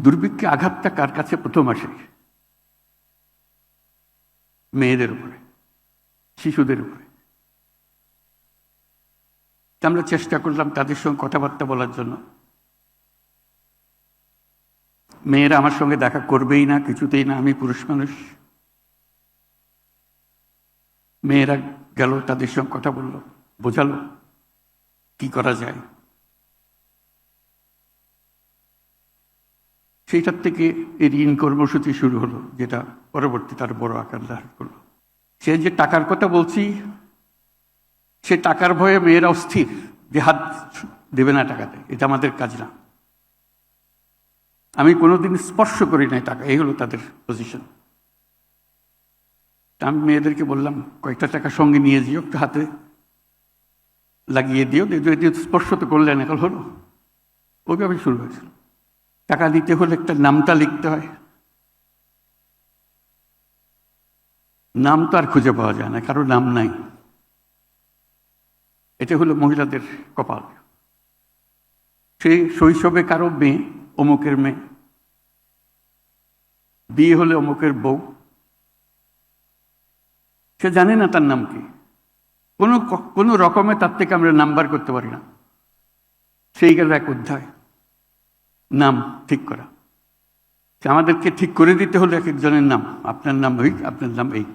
দুর্ভিক্ষে আঘাতটা কার কাছে প্রথম আসে? মেয়েদের উপরে, শিশুদের উপরে। আমরা চেষ্টা করলাম তাদের সঙ্গে কথাবার্তা বলার জন্য। মেয়েরা আমার সঙ্গে দেখা করবেই না, কিছুতেই না, আমি পুরুষ মানুষ। মেয়েরা গেল, তাদের সঙ্গে কথা বলল, বোঝালো, কি করা যায়? সেইটার থেকে এই ঋণ কর্মসূচি শুরু হলো, যেটা পরবর্তী তার বড় আকার ধারণ করল। সে যে টাকার কথা বলছি, সে টাকার ভয়ে মেয়েরা অস্থির, যে হাত দেবে না টাকাতে, এটা আমাদের কাজ না। আমি কোনোদিন স্পর্শ করি নাই টাকা, এই হলো তাদের পজিশন আমি মেয়েদেরকে বললাম, কয়েকটা টাকা সঙ্গে নিয়ে যেও একটু হাতে, লাগিয়ে দিও। স্পর্শ তো করলেন, এখন হলো। ওইভাবে শুরু হয়েছিল। টাকা দিতে হলে একটা নামটা লিখতে হয়। নাম তো আর খুঁজে পাওয়া যায় না, কারও নাম নাই। এটা হলো মহিলাদের কপাল। সেই শৈশবে কারও মেয়ে, অমুকের মেয়ে। বিয়ে হলে অমুকের বউ। সে জানে না তার নাম কি। কোনো কোনো রকমে তার থেকে আমরা নাম্বার করতে পারি না। সেই গেল এক অধ্যায়। নাম ঠিক করা। আমাদেরকে ঠিক করে দিতে হলো এক একজনের নাম, আপনার নাম ওই, আপনার নাম এই।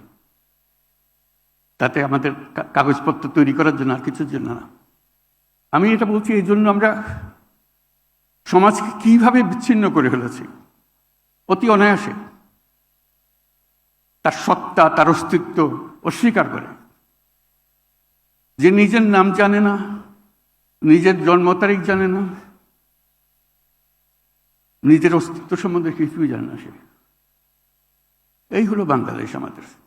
তাতে আমাদের কাগজপত্র তৈরি করার জন্য আর কিছুর জন্য না। আমি এটা বলছি এই জন্য আমরা সমাজকে কীভাবে বিচ্ছিন্ন করে ফেলেছি, অতি অনায়াসে। তার সত্তা, তার অস্তিত্ব অস্বীকার করে। যে নিজের নাম জানে না, নিজের জন্ম তারিখ জানে না নিজের অস্তিত্ব সম্বন্ধে কিছুই জানে না সে। এই হলো বাংলাদেশ আমাদের।